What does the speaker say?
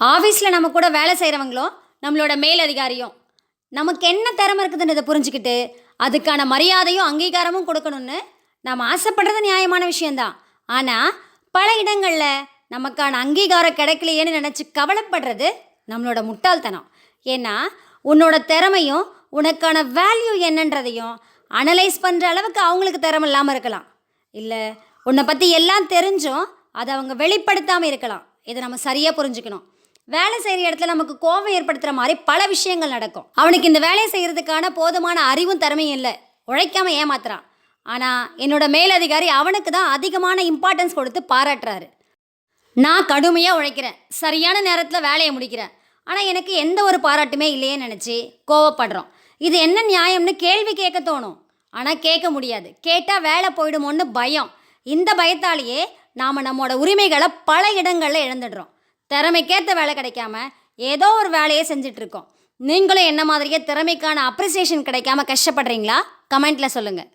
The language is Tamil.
ஆஃபீஸில் நம்ம கூட வேலை செய்கிறவங்களும் நம்மளோட மேலதிகாரியும் நமக்கு என்ன திறமை இருக்குதுன்றதை புரிஞ்சுக்கிட்டு அதுக்கான மரியாதையும் அங்கீகாரமும் கொடுக்கணும்னு நாம் ஆசைப்படுறது நியாயமான விஷயந்தான் ஆனால் பல இடங்களில் நமக்கான அங்கீகாரம் கிடைக்கலையேன்னு நினச்சி கவலைப்படுறது நம்மளோட முட்டாள்தனம். ஏன்னா உன்னோட திறமையும் உனக்கான வேல்யூ என்னன்றதையும் அனலைஸ் பண்ணுற அளவுக்கு அவங்களுக்கு திறமை இல்லாமல் இருக்கலாம். இல்லை உன்னை பற்றி எல்லாம் தெரிஞ்சும் அதை அவங்க வெளிப்படுத்தாமல் இருக்கலாம். இதை நம்ம சரியாக புரிஞ்சுக்கணும். வேலை செய்கிற இடத்துல நமக்கு கோபம் ஏற்படுத்துகிற மாதிரி பல விஷயங்கள் நடக்கும். அவனுக்கு இந்த வேலையை செய்கிறதுக்கான போதுமான அறிவும் திறமையும் இல்லை. உழைக்காம ஏமாத்துறான். ஆனால் என்னோட மேலதிகாரி அவனுக்கு தான் அதிகமான இம்பார்ட்டன்ஸ் கொடுத்து பாராட்டுறாரு. நான் கடுமையாக உழைக்கிறேன். சரியான நேரத்தில் வேலையை முடிக்கிறேன். ஆனால் எனக்கு எந்த ஒரு பாராட்டுமே இல்லையே நினச்சி கோவப்படுறோம். இது என்ன நியாயம்னு கேள்வி கேட்க தோணும். ஆனால் கேட்க முடியாது. கேட்டால் வேலை போயிடுமோன்னு பயம். இந்த பயத்தாலேயே நாம் நம்மளோட உரிமைகளை பல இடங்களில் இழந்துடுறோம். திறமைக்கேற்ற வேலை கிடைக்காம ஏதோ ஒரு வேலையை செஞ்சிட்ருக்கோம். நீங்களும் என்ன மாதிரியே திறமைக்கான அப்ரிசியேஷன் கிடைக்காம கஷ்டப்படுறீங்களா? கமெண்ட்டில் சொல்லுங்கள்